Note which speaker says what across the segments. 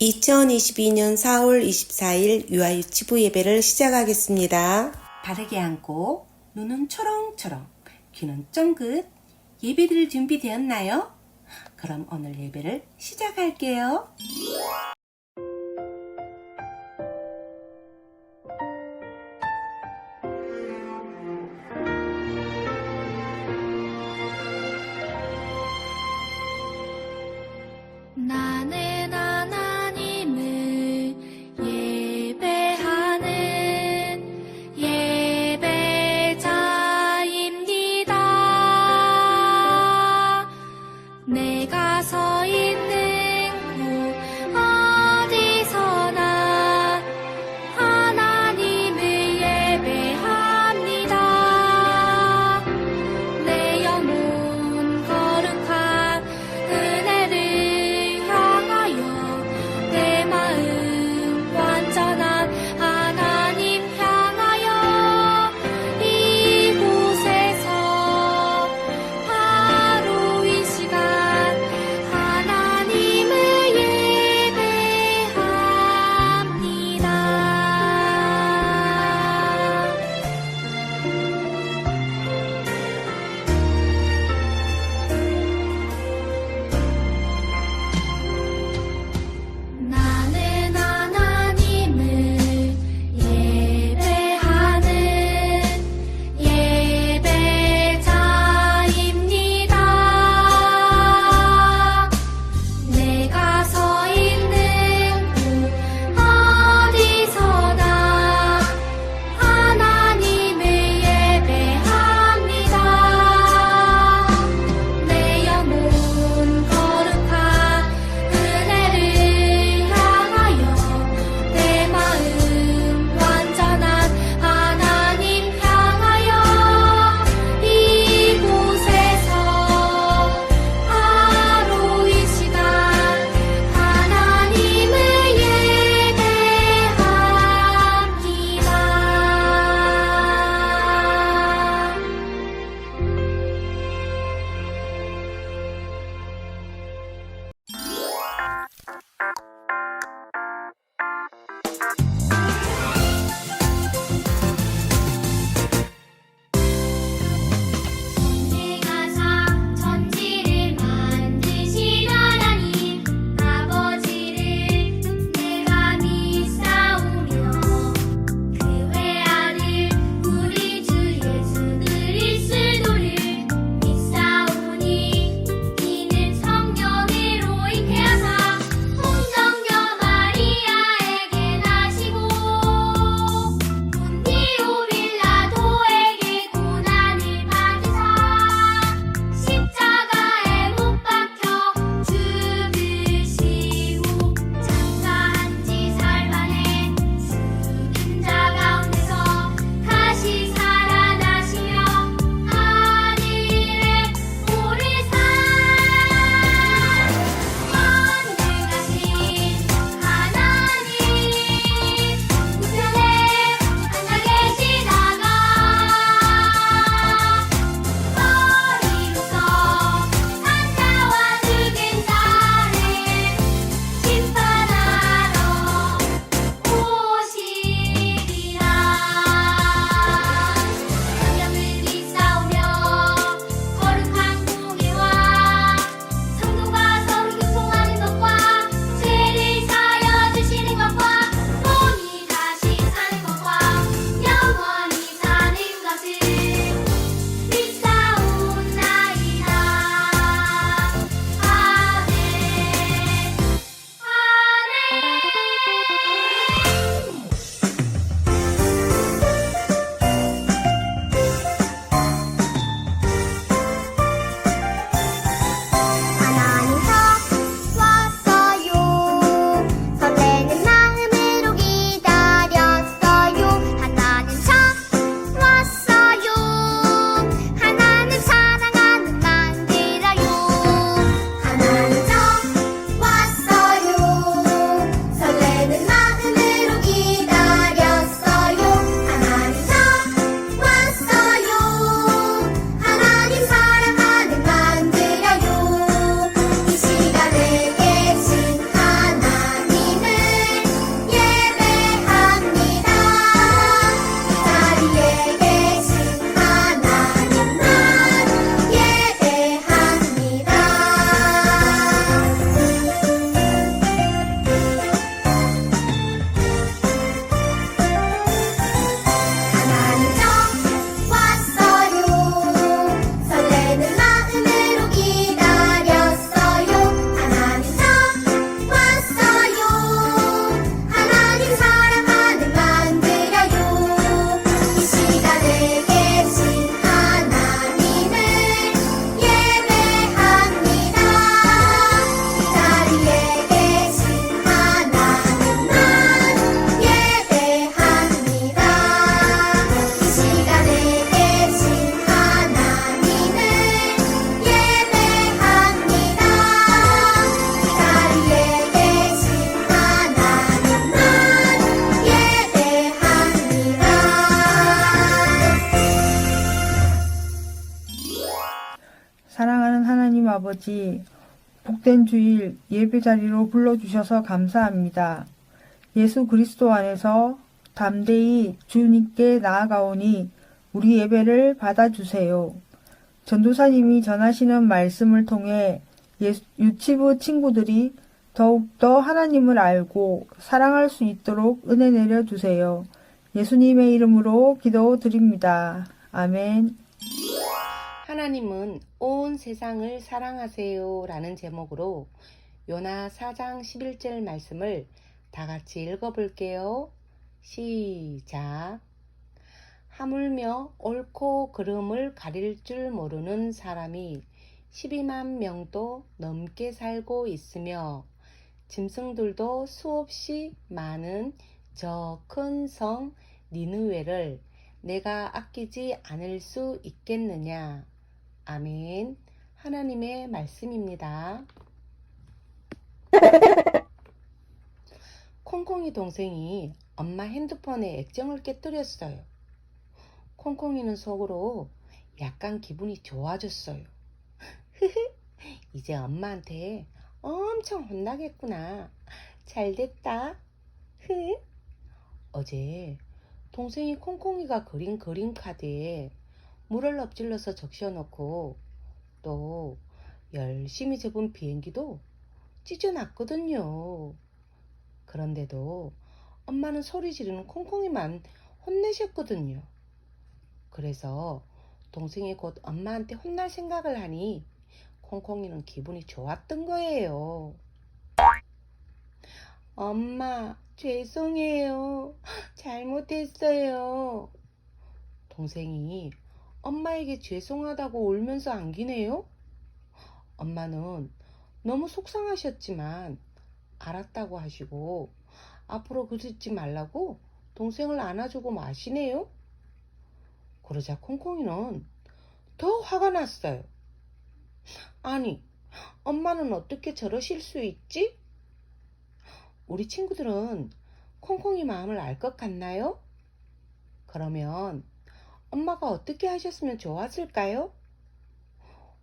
Speaker 1: 2022년 4월 24일 유아유치부 예배를 시작하겠습니다.
Speaker 2: 바르게 앉고 눈은 초롱초롱 귀는 쫑긋 예배드릴 준비되었나요? 그럼 오늘 예배를 시작할게요.
Speaker 3: 아버지, 복된 주일 예배 자리로 불러주셔서 감사합니다. 예수 그리스도 안에서 담대히 주님께 나아가오니 우리 예배를 받아주세요. 전도사님이 전하시는 말씀을 통해 예수- 유치부 친구들이 더욱더 하나님을 알고 사랑할 수 있도록 은혜 내려 주세요. 예수님의 이름으로 기도 드립니다. 아멘.
Speaker 1: 하나님은 온 세상을 사랑하세요 라는 제목으로 요나 4장 11절 말씀을 다 같이 읽어볼게요. 시작. 하물며 옳고 그름을 가릴 줄 모르는 사람이 12만 명도 넘게 살고 있으며 짐승들도 수없이 많은 저 큰 성 니느웨를 내가 아끼지 않을 수 있겠느냐. 아멘. 하나님의 말씀입니다. 콩콩이 동생이 엄마 핸드폰에 액정을 깨뜨렸어요. 콩콩이는 속으로 약간 기분이 좋아졌어요. 이제 엄마한테 엄청 혼나겠구나. 잘 됐다. 어제 동생이 콩콩이가 그린 그림 카드에 물을 엎질러서 적셔놓고 또 열심히 접은 비행기도 찢어놨거든요. 그런데도 엄마는 소리 지르는 콩콩이만 혼내셨거든요. 그래서 동생이 곧 엄마한테 혼날 생각을 하니 콩콩이는 기분이 좋았던 거예요. 엄마, 죄송해요. 잘못했어요. 동생이 엄마에게 죄송하다고 울면서 안기네요. 엄마는 너무 속상하셨지만 알았다고 하시고 앞으로 그러지 말라고 동생을 안아주고 마시네요. 그러자 콩콩이는 더 화가 났어요. 아니, 엄마는 어떻게 저러실 수 있지? 우리 친구들은 콩콩이 마음을 알 것 같나요? 그러면 엄마가 어떻게 하셨으면 좋았을까요?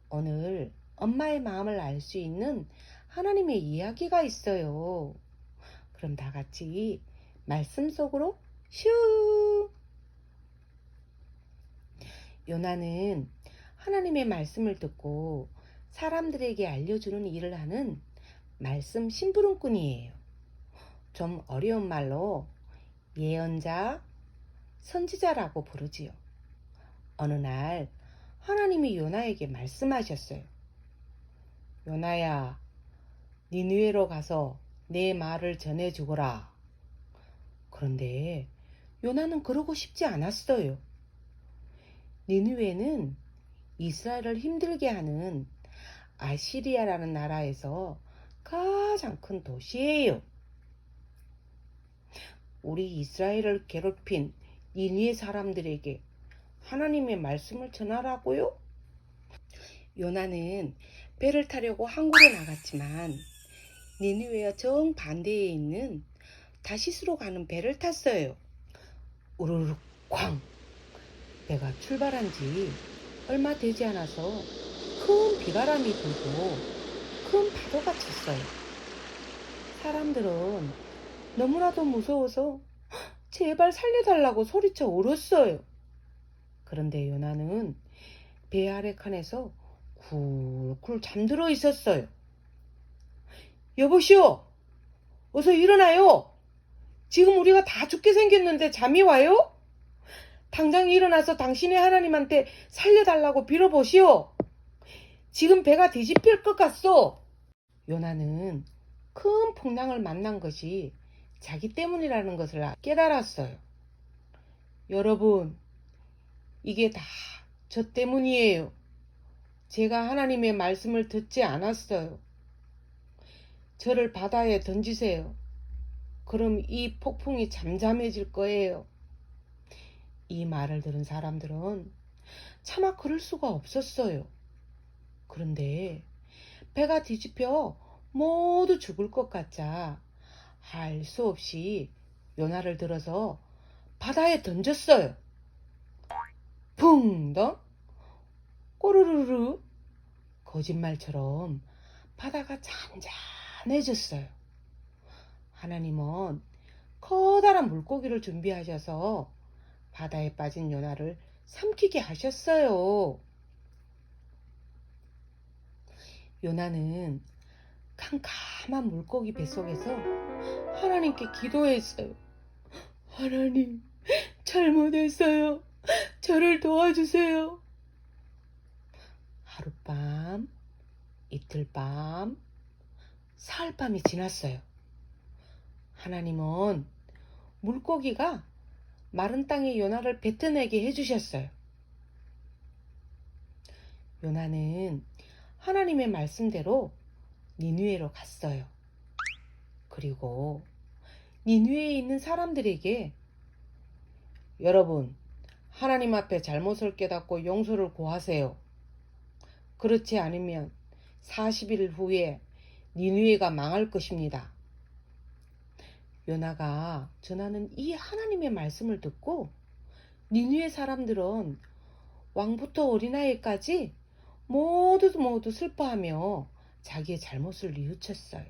Speaker 1: 오늘 엄마의 마음을 알 수 있는 하나님의 이야기가 있어요. 그럼 다 같이 말씀 속으로 슈! 요나는 하나님의 말씀을 듣고 사람들에게 알려주는 일을 하는 말씀 심부름꾼이에요. 좀 어려운 말로 예언자, 선지자라고 부르지요. 어느 날 하나님이 요나에게 말씀하셨어요. 요나야, 니느웨로 가서 내 말을 전해 주거라. 그런데 요나는 그러고 싶지 않았어요. 니느웨는 이스라엘을 힘들게 하는 아시리아라는 나라에서 가장 큰 도시예요. 우리 이스라엘을 괴롭힌 니느웨 사람들에게 하나님의 말씀을 전하라고요? 요나는 배를 타려고 항구로 나갔지만 니느웨와 정반대에 있는 다시스로 가는 배를 탔어요. 우르르 쾅! 배가 출발한 지 얼마 되지 않아서 큰 비바람이 불고 큰 파도가 쳤어요. 사람들은 너무나도 무서워서 제발 살려달라고 소리쳐 울었어요. 그런데 요나는 배 아래 칸에서 굴굴 잠들어 있었어요. 여보시오! 어서 일어나요! 지금 우리가 다 죽게 생겼는데 잠이 와요? 당장 일어나서 당신의 하나님한테 살려달라고 빌어보시오! 지금 배가 뒤집힐 것 같소! 요나는 큰 풍랑을 만난 것이 자기 때문이라는 것을 깨달았어요. 여러분, 이게 다 저 때문이에요. 제가 하나님의 말씀을 듣지 않았어요. 저를 바다에 던지세요. 그럼 이 폭풍이 잠잠해질 거예요. 이 말을 들은 사람들은 차마 그럴 수가 없었어요. 그런데 배가 뒤집혀 모두 죽을 것 같자 할 수 없이 요나를 들어서 바다에 던졌어요. 붕덩, 꼬르르르, 거짓말처럼 바다가 잔잔해졌어요. 하나님은 커다란 물고기를 준비하셔서 바다에 빠진 요나를 삼키게 하셨어요. 요나는 캄캄한 물고기 뱃속에서 하나님께 기도했어요. 하나님, 잘못했어요. 저를 도와주세요. 하룻밤, 이틀밤, 사흘밤이 지났어요. 하나님은 물고기가 마른 땅에 요나를 뱉어내게 해주셨어요. 요나는 하나님의 말씀대로 니누에로 갔어요. 그리고 니누에에 있는 사람들에게 여러분, 하나님 앞에 잘못을 깨닫고 용서를 구하세요. 그렇지 않으면 40일 후에 니누에가 망할 것입니다. 요나가 전하는 이 하나님의 말씀을 듣고 니누의 사람들은 왕부터 어린아이까지 모두 모두 슬퍼하며 자기의 잘못을 뉘우쳤어요.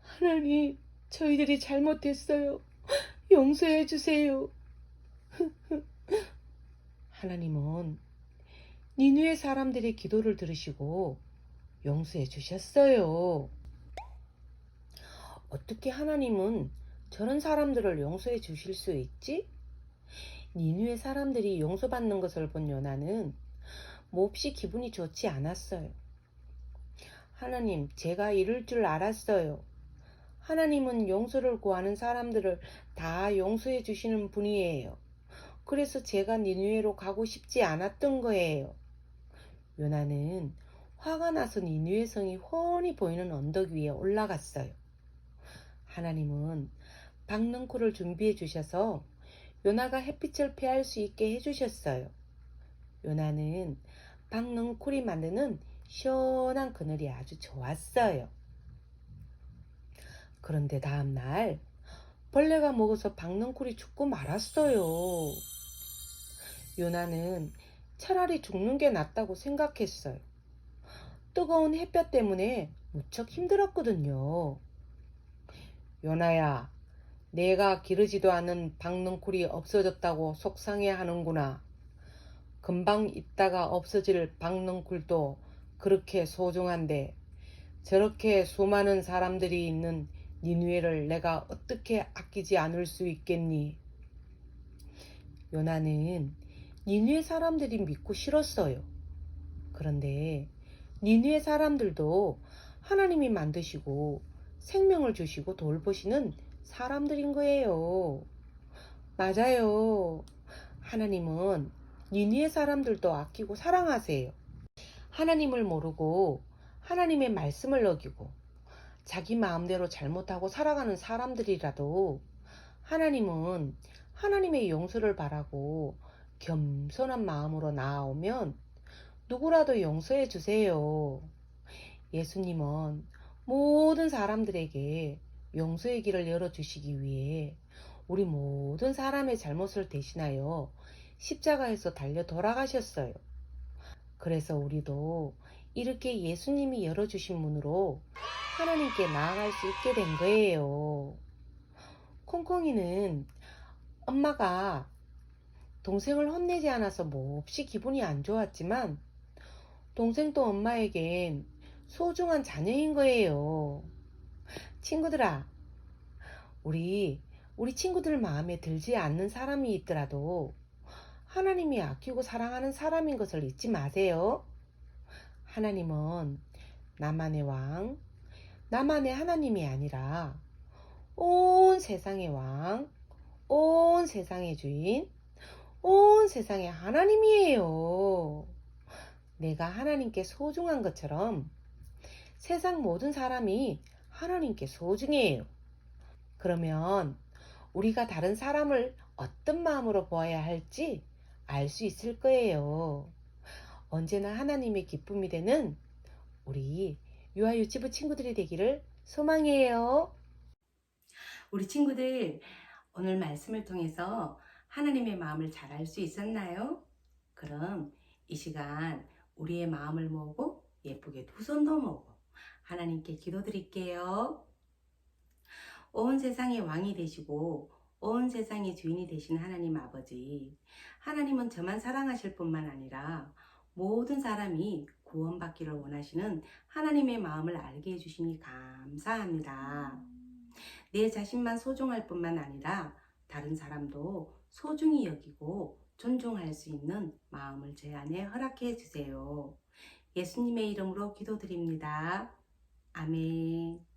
Speaker 1: 하나님, 저희들이 잘못했어요. 용서해 주세요. 하나님은 니누의 사람들의 기도를 들으시고 용서해 주셨어요. 어떻게 하나님은 저런 사람들을 용서해 주실 수 있지? 니누의 사람들이 용서받는 것을 본 요나는 몹시 기분이 좋지 않았어요. 하나님, 제가 이럴 줄 알았어요. 하나님은 용서를 구하는 사람들을 다 용서해 주시는 분이에요. 그래서 제가 니누에로 가고 싶지 않았던 거예요. 요나는 화가 나서 니누의 성이 훤히 보이는 언덕 위에 올라갔어요. 하나님은 박능코를 준비해 주셔서 요나가 햇빛을 피할 수 있게 해주셨어요. 요나는 박능쿨이 만드는 시원한 그늘이 아주 좋았어요. 그런데 다음날 벌레가 먹어서 박능쿨이 죽고 말았어요. 요나는 차라리 죽는 게 낫다고 생각했어요. 뜨거운 햇볕 때문에 무척 힘들었거든요. 요나야, 내가 기르지도 않은 박능쿨이 없어졌다고 속상해 하는구나. 금방 있다가 없어질 박능쿨도 그렇게 소중한데 저렇게 수많은 사람들이 있는 니누에를 내가 어떻게 아끼지 않을 수 있겠니? 요나는 니누에 사람들이 믿고 싫었어요. 그런데 니누에 사람들도 하나님이 만드시고 생명을 주시고 돌보시는 사람들인 거예요. 맞아요. 하나님은 니누의 사람들도 아끼고 사랑하세요. 하나님을 모르고 하나님의 말씀을 어기고 자기 마음대로 잘못하고 살아가는 사람들이라도 하나님은 하나님의 용서를 바라고 겸손한 마음으로 나아오면 누구라도 용서해 주세요. 예수님은 모든 사람들에게 용서의 길을 열어주시기 위해 우리 모든 사람의 잘못을 대신하여 십자가에서 달려 돌아가셨어요. 그래서 우리도 이렇게 예수님이 열어주신 문으로 하나님께 나아갈 수 있게 된 거예요. 콩콩이는 엄마가 동생을 혼내지 않아서 몹시 기분이 안 좋았지만 동생도 엄마에겐 소중한 자녀인 거예요. 친구들아, 우리, 우리 친구들 마음에 들지 않는 사람이 있더라도 하나님이 아끼고 사랑하는 사람인 것을 잊지 마세요. 하나님은 나만의 왕, 나만의 하나님이 아니라 온 세상의 왕, 온 세상의 주인, 온 세상의 하나님이에요. 내가 하나님께 소중한 것처럼 세상 모든 사람이 하나님께 소중해요. 그러면 우리가 다른 사람을 어떤 마음으로 보아야 할지 알 수 있을 거예요. 언제나 하나님의 기쁨이 되는 우리 유아 유치부 친구들이 되기를 소망해요.
Speaker 4: 우리 친구들, 오늘 말씀을 통해서 하나님의 마음을 잘 알 수 있었나요? 그럼 이 시간 우리의 마음을 모으고
Speaker 1: 예쁘게 두 손도 모으고 하나님께 기도드릴게요. 온 세상의 왕이 되시고 온 세상의 주인이 되신 하나님 아버지. 하나님은 저만 사랑하실 뿐만 아니라 모든 사람이 구원받기를 원하시는 하나님의 마음을 알게 해주시니 감사합니다. 내 자신만 소중할 뿐만 아니라 다른 사람도 소중히 여기고 존중할 수 있는 마음을 제 안에 허락해 주세요. 예수님의 이름으로 기도드립니다. 아멘.